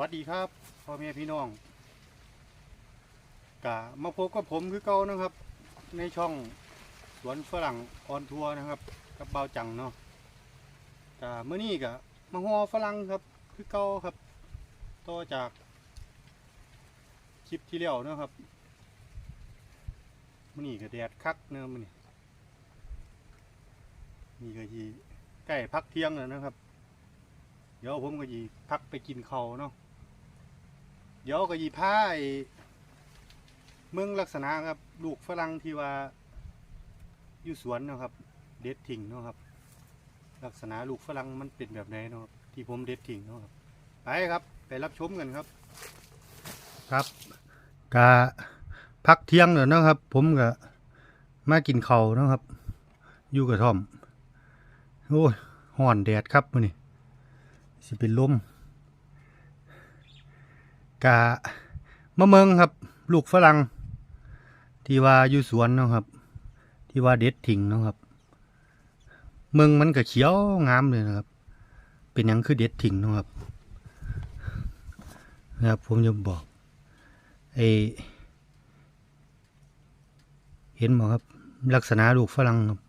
วัสดีครับพ่อแม่พี่น้องกะมาพบกับผมคือเก่านะครับ ในช่องสวนฝรั่งออนทัวร์นะครับ กับเบาจังเนาะกะเมื่อนี้กะมาหัวฝรั่งครับคือเก่าครับต่อจากคลิปที่แล้วนะครับมื่อนี้ก็แดดคักเนาะมื่อนี้นี่ก็ทีใกล้พักเที่ยงแล้วนะครับ เดี๋ยวผมก็ยีพักไปกินเขาเนาะ เดี๋ยวก็ยีพาไอ้เมืองลักษณะครับ ลูกฝรั่งที่ว่าอยู่สวนเนาะครับ เด็ดถิ่งเนาะครับ ลักษณะลูกฝรั่งมันเป็นแบบไหนเนาะครับที่ผมเด็ดถิ่งเนาะครับ ไปครับ ไปรับชมกันครับ ครับกะพักเที่ยงแล้วเนาะครับ ผมก็มากินเขาวเนาะครับ อยู่กระท่อม โอ้ยห่อนแดดครับมื้อนี้สิเป็นลม กะมะเมืองครับ ลูกฝรั่งที่ว่าอยู่สวนนะครับ ที่ว่าเด็ดถิ่งนะครับ เมืองมันก็เขียวงามเลยนะครับ เป็นยังคือเด็ดถิ่งนะครับนะครับผมจะบอกไอเห็นไหมครับ ลักษณะลูกฝรั่งครับ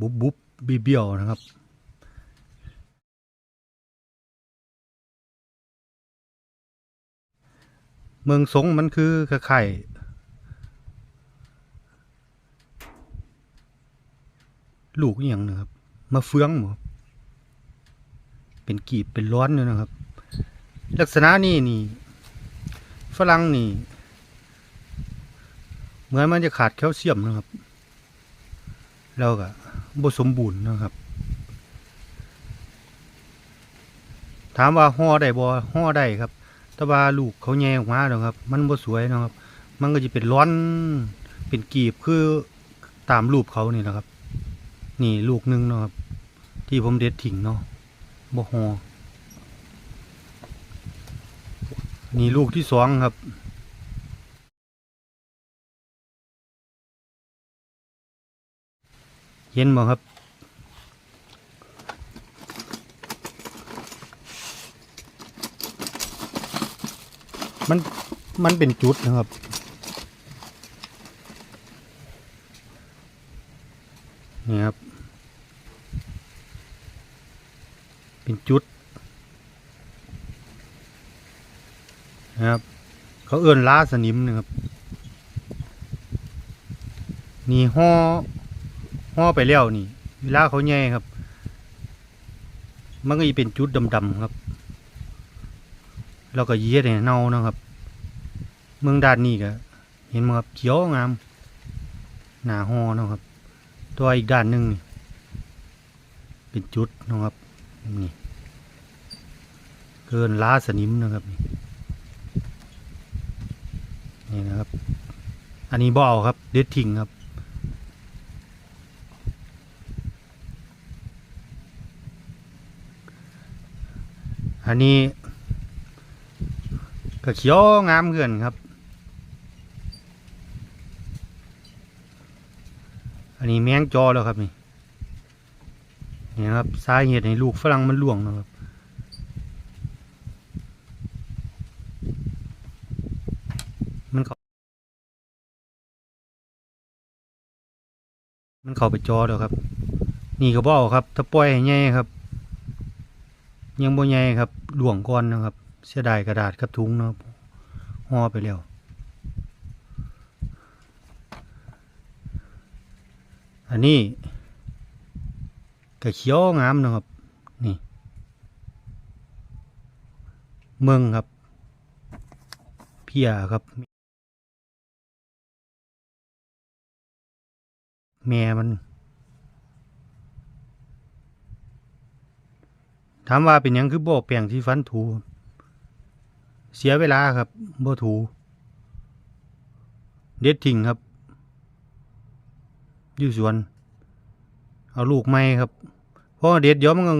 บุบบุบบีเบี้ยวนะครับ เมืองสงมันคือไข่ลูกอย่างนะครับมาเฟืองหมครับเป็นกีบเป็นร้อนเลยนะครับ ลักษณะนี่นี่ฝรั่งนี่เหมือนมันจะขาดแคลเซียมนะครับ แล้วก็บสมบูรณ์นะครับ ถามว่าห่อได้บ่ห่อได้ครับ แต่ว่าลูกเขาแย่ออกมาแล้วครับ มันบ่สวยนะครับ มันก็จะเป็นร้อนเป็นกีบคือตามรูปเขานี่นะครับ นี่ลูกหนึงเนาะครับ ที่ผมเด็ดทิ้งเนาะบ่หอนี่ลูกที่สองครับเห็นบ่ครับ มันมันเป็นจุดนะครับ นี่ครับ เป็นจุดนะครับ เขาเอื้อนล้าสนิมนะครับ นี่ห่อห่อไปแล้วนี่เวลาเขาแย่ครับ มันก็จะเป็นจุดดำๆครับ แล้วก็เยียดให้เน่านะครับ เมืองด้านนี้ก็เห็นมั้ครับเขียวงาม หนาห่อนะครับ ตัวอีกด้านหนึ่งเป็นจุดนะครับนี่เกินล้าสนิมนะครับนี่นี่นะครับ อันนี้บ่เอาครับ เด็ดทิ้งครับอันนี้ ก็เขียวงามเกินครับ อันนี้แมงจอแล้วครับนี่นี่ครับสาเหตุให้ลูกฝรั่งมันล่วงนะครับมันเขามันเข้าไปจอแล้วครับ นี่ก็บเอาครับ ถ้าปล่อยให้ใหญ่ครับ ยังบ่ใหญ่ครับหลวงก่อนนะครับ เสียดายกระดาษกับถุงเนาะห่อไปแล้วอันนี้ก็เขียวงามนะครับ นี่ เมืองครับ เพียครับ แม่มัน ถามว่าเป็นยังคือบ่แปลงที่ฟันถู เสียเวลาครับบ่ถู เด็ดทิ้งครับอยู่สวน เอาลูกไม้ครับเพราะเด็ดเดี๋ยวมันก็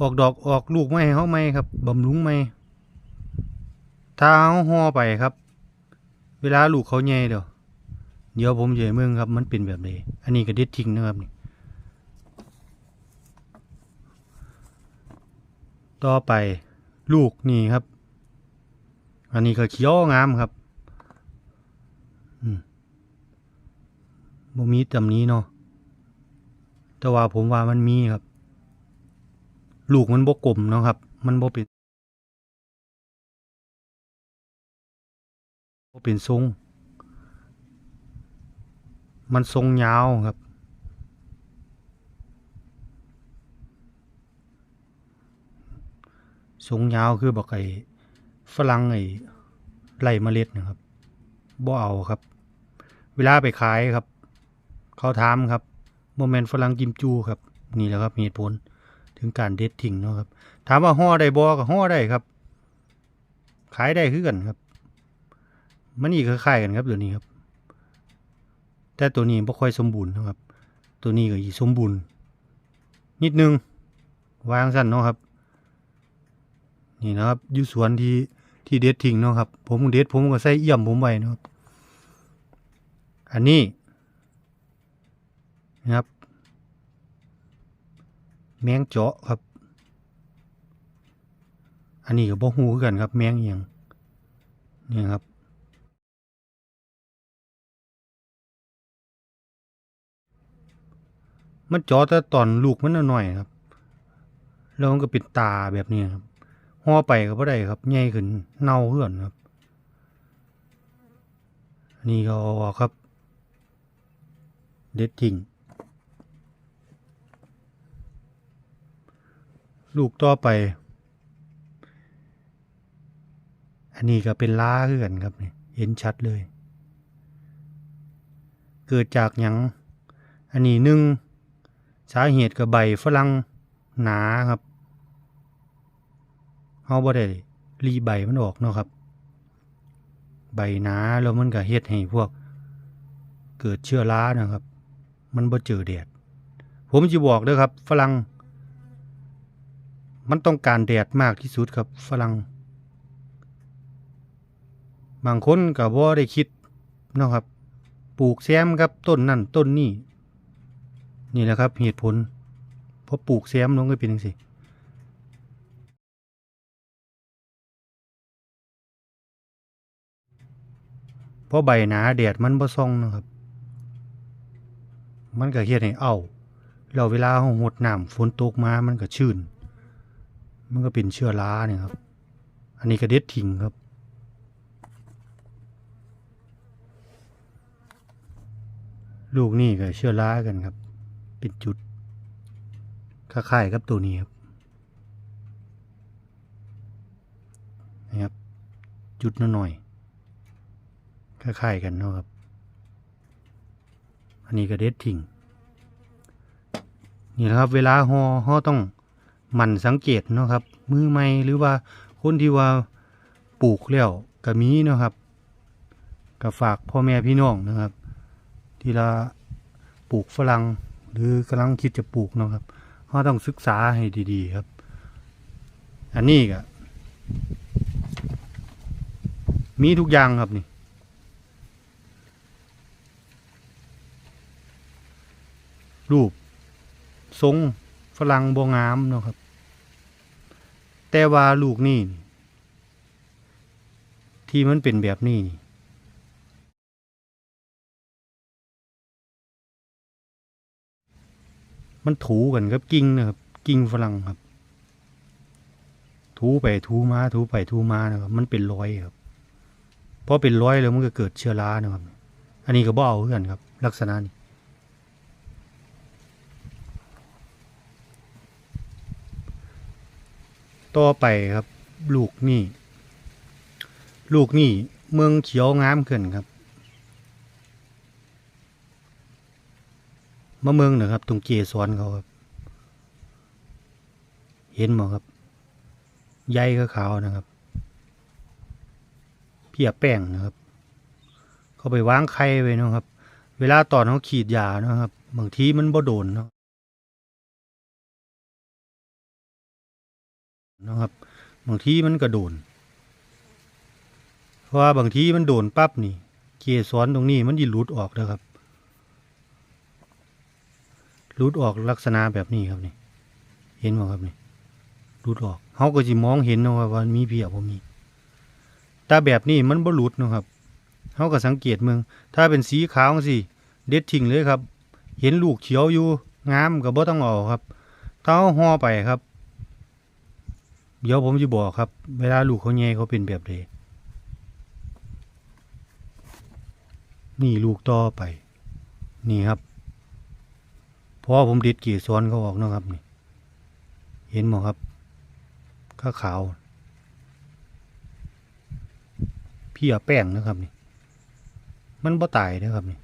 ออกดอกออกลูกไม้เขาไม้ครับบำรุงไม้ถ้าเขาห่อไปครับ เวลาลูกเขาใหญ่เดี๋ยวเดี๋ยวผมจะให้เมืองครับ มันเป็นแบบนี้อันนี้ก็เด็ดทิ้งนะครับนี่ต่อไปลูกนี่ครับ อันนี้ก็เขียวงามครับบ่มีตำนี้เนาะ แต่ว่าผมว่ามันมีครับ ลูกมันบ่กลมเนาะครับ มันบ่เป็นบ่เป็นทรง มันทรงยาวครับ ทรงยาวคือบอกไอ ฝรั่งไอ้ไรเมล็ดนะครับบ่เอาครับ เวลาไปขายครับ เขาถามครับโมเมนต์ฝรั่งกิมจูครับ นี่แหละครับเหตุผลถึงการเด็ดทิ้งเนาะครับ ถามว่าห่อได้บ่ก็ห่อได้ครับ ขายได้คือกันครับ มันนี่คล้ายๆกันครับตัวนี้ครับ แต่ตัวนี้บ่ค่อยสมบูรณ์นะครับ ตัวนี้ก็อีสมบูรณ์นิดนึงวางสั้นเนาะครับ นี่นะครับอยู่สวนที่ ที่เด็ดทิ้งเนาะครับ ผมเด็ดผมก็ใส่เอี่ยมผมไว้นะครับ อันนี้นะครับ แมงเจาะครับ อันนี้ก็บ่ฮู้คือกันครับ แมงเอียงนี่ครับมันจาะแต่ตอนลูกมันน้อยครับ แล้วมันก็เป็นตาแบบนี้ครับ ห่อไปก็บ่ได้ครับใหญ่ขึ้นเน่าเหือนครับนนี้ก็ออกครับ เด็ดทิ้งลูกต่อไป อันนี้ก็เป็นล้าคือนครับนี่เห็นชัดเลย เกิดจากหยังอันนี้หนึ่งสาเหตุกับใบฝรั่งหนาครับ เฮาบ่ได้รีใบมันออกเนาะครับ ใบหนาแล้วมันก็เฮ็ดให้พวก เกิดเชื้อรานะครับ มันบ่เจอแดด ผมจะบอกเด้อครับ ฝรั่งมันต้องการแดดมากที่สุดครับฝรั่งบางคนก็บ่ได้คิดเนาะครับ ปลูกแซมครับต้นนั่นต้นนี่นี่แหละครับเหตุผลเพราะปลูกแซมลงก็เป็นจังซี่ ราะใบหนาแดดมันบ่ส่องนะครับ มันก็เฮ็ดให้เอาแล้วเวลาเราหดน้ำฝนตกมามันก็ชื้น มันก็เป็นเชื้อราเนี่ยครับ อันนี้ก็เด็ดทิ้งครับ ลูกนี่ก็เชื้อรากันครับ เป็นจุดคล้ายๆกับตัวนี้ครับนะครับ จุดน้อยๆ คล้ายๆกันเนาะครับ อันนี้ก็เด็ดทิ้งนี่แหละครับ เวลาห่อห่อต้องหมั่นสังเกตเนาะครับ มือใหม่หรือว่าคนที่ว่าปลูกแล้วก็มีเนาะครับก็ฝากพ่อแม่พี่น้องนะครับ ที่ละปลูกฝรั่งหรือกำลังคิดจะปลูกเนาะครับเราต้องศึกษาให้ดีๆครับ อันนี้ก็มีทุกอย่างครับนี่ รูปทรงฝรั่งบงามเนาะครับ แต่ว่าลูกนี่ที่มันเป็นแบบนี้มันถูกันครับกิ่งนะครับกิ่งฝรั่งครับ ถูไปถูมาถูไปถูมานะครับ มันเป็นรอยครับพอเป็นรอยแล้วมันก็เกิดเชื้อรานะครับ อันนี้ก็บ่เอาคือกันครับ ลักษณะนี้ ต่อไปครับ ลูกนี่ ลูกนี่เมืองเขียวงามขึ้นครับมาเมืองนะครับ ตรงเกสรเขาครับ เห็นไหมครับ ใยก็ขาวนะครับ เพียแป้งนะครับ เขาไปวางไข่ไว้นะครับ เวลาตอนเขาขีดยานะครับ บางทีมันบ่โดนเนาะ นะครับ บางทีมันก็โดน เพราะว่าบางทีมันโดนปั๊บนี่ เกสรตรงนี้มันยิหลุดออกนะครับหลุดออกลักษณะแบบนี้ครับนี่ เห็นไหมครับนี่หลุดออกเฮาก็สิมองเห็นนะครับว่ามีเพียบ่มีต่แบบนี้มันบ่หลุดนะครับเฮาก็สังเกตเมือง ถ้าเป็นสีขาวจังซี่เด็ดทิ้งเลยครับ เห็นลูกเขียวอยู่งามก็บ่ต้องเอาครับถ้าห่อไปครับ เดี๋ยวผมจะบอกครับ เวลาลูกเขาแย่เขาเป็นแบบใดนี่ลูกต่อไป นี่ครับเพราะผมดิดกี่ซ้อนเขาออกนะครับนี่ เห็นหมอครับข้าขาว พี่อาแป้งนะครับนี่ มันบ่ตายนะครับนี่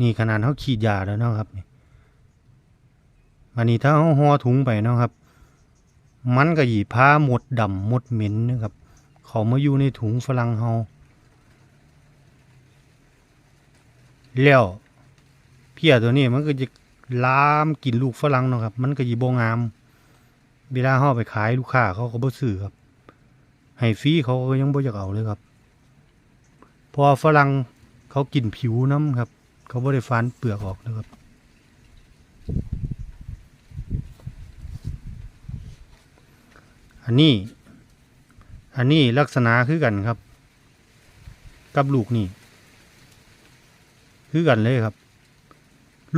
นี่ขนาดเขาขีดยาแล้วนะครับนี่วันนี้ถ้าเขาห่อถุงไปนะครับ มันก็หยีผ้าหมดดำหมดเหม็นนะครับ เขามาอยู่ในถุงฝรั่งเฮาแล้วเพี้ยตัวนี้มันก็จะลามกินลูกฝรั่งเนาะครับ มันก็หยีบงาม เวลาเฮาไปขายลูกค้าเขาก็บ่ซื้อครับ ให้ฟรีเขาก็ยังบ่อยากเอาเลยครับ พอฝรั่งเขากินผิวน้ำครับ เขาบ่ได้ฟันเปลือกออกนะครับ อันนี้ อันนี้ลักษณะคือกันครับ กับลูกนี่ คือกันเลยครับ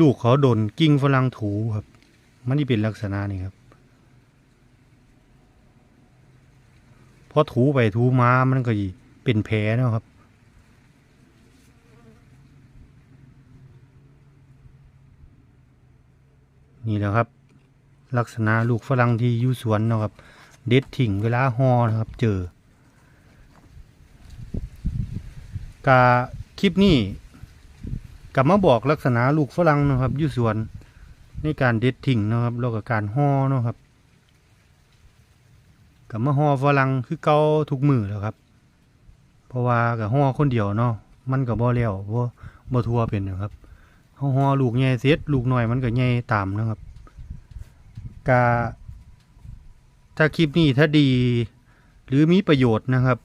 ลูกเขาโดนกิ้งฝรั่งถูครับ มันนี่เป็นลักษณะนี้ครับพอถูไปถูมามันก็เป็นแผลนะครับนี่แหละครับ ลักษณะลูกฝรั่งที่อยู่สวนนะครับ เด็ดถิ่งเวลาห่อนะครับ เจอกาคลิปนี้กลับมาบอกลักษณะลูกฝรั่งนะครับยู่สวนในการเด็ดถิ่งนะครับแล้วก็การห่อนะครับกับมาห่อฝรั่งคือเก่าทุกมือแล้วครับ เพราะว่ากับห่อคนเดียวเนาะมันก็บ่แล้วบ่บ่ทัวเป็นอยู่ครับห่อลูกใหญ่เสร็จลูกหน้อยมันก็ใหญ่ตามนะครับกา ถ้าคลิปนี้ถ้าดี หรือมีประโยชน์นะครับ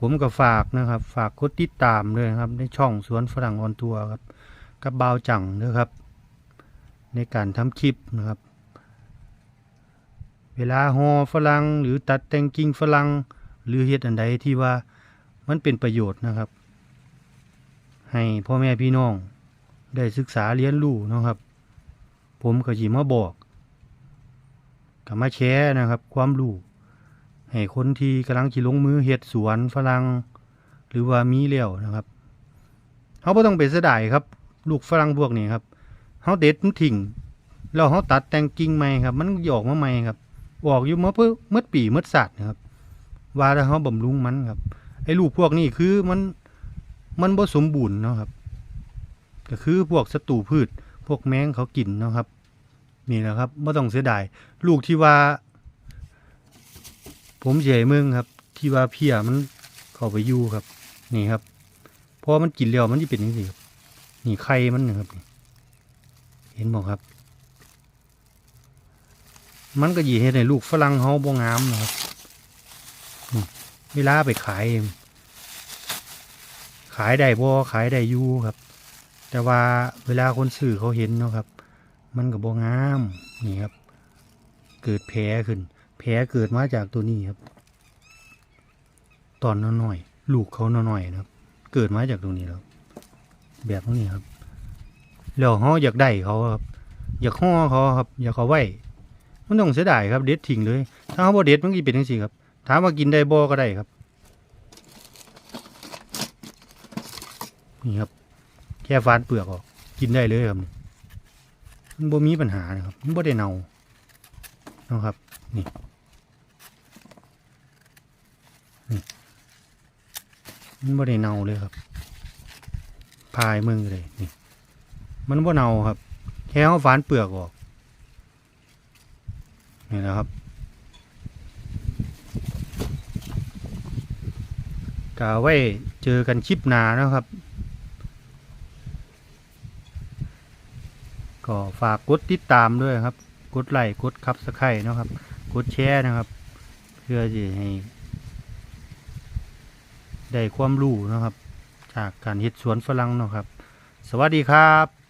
ผมก็ฝากนะครับ ฝากกดติดตามด้วยครับ ในช่องสวนฝรั่งออนทัวร์ครับ กับบ่าวจังนะครับ ในการทำคลิปนะครับ เวลาห่อฝรั่งหรือตัดแต่งกิ่งฝรั่งหรือเฮ็ดอันใดที่ว่ามันเป็นประโยชน์นะครับ ให้พ่อแม่พี่น้องได้ศึกษาเรียนรู้นะครับ ผมก็สิมาบอก ก็มาแชร์นะครับ ความรู้ให้คนที่กำลังจิลงมือเฮ็ดสวนฝรั่งหรือว่ามีเลี้ยวนะครับเขาไม่ต้องไปเสียดายครับ ลูกฝรั่งพวกนี้ครับเขาเด็ดมันทิ้งแล้วเขาตัดแต่งกิ่งใหม่ครับ มันหยออกมาใหม่ครับออกอยู่มาเพื่อเมื่อปีเมื่อสัตว์นะครับ ว่าถ้าเขาบำรุงมันครับ ไอ้ลูกพวกนี้คือมันมันบ่สมบูรณ์เนาะครับ ก็คือพวกศัตรูพืช พวกแมงเขากินเนาะครับ นี่แหละครับไม่ต้องเสียดายลูกที่ว่า ผมเฉยเมืองครับ ที่ว่าเพียมันเข้าไปยู่ครับ นี่ครับพอมันกินแล้วมันจะเป็นยังไงครับนี่ไข่มันนะครับเห็นบอกครับ มันก็ยีเห็ดในลูกฝรั่งเฮาบ่งามนะครับเวลาไปขาย ขายได้บ่ขายได้ยู่ครับ แต่ว่าเวลาคนซื้อเขาเห็นเนาะครับ มันก็บ่งามนี่ครับ เกิดแผลขึ้น แผลเกิดมาจากตัวนี้ครับ ตอนน้อยๆลูกเขาน้อยๆนะครับ เกิดมาจากตรงนี้แล้วแบบนี้ครับแล้วเขาอยากได้เขาครับ อยากห่อเขาครับ อยากเขาไว้มันต้องเสียดายครับ เด็ดทิ้งเลย ถ้าเขาบ่เด็ดมันก็เป็นจังซี่ครับ ถามว่ากินได้บ่ก็ได้ครับ นี่ครับ แค่ฟานเปลือกออก กินได้เลยครับ มันบ่มีปัญหานะครับมันบ่ได้เน่านะครับ นี่นี่มันบ่ได้เน่าเลยครับ พายมือเลยนี่ มันบ่เน่าครับ แค่เอาฝานเปลือกออกนี่นะครับกาไว้เจอกันคลิปหนานะครับ ก็ฝากกดติดตามด้วยครับ กดไลค์กดคับสไครต์นะครับ กดแชร์นะครับ เพื่อจะให้ได้ความรู้นะครับ จากการเฮ็ดสวนฝรั่งนะครับ สวัสดีครับ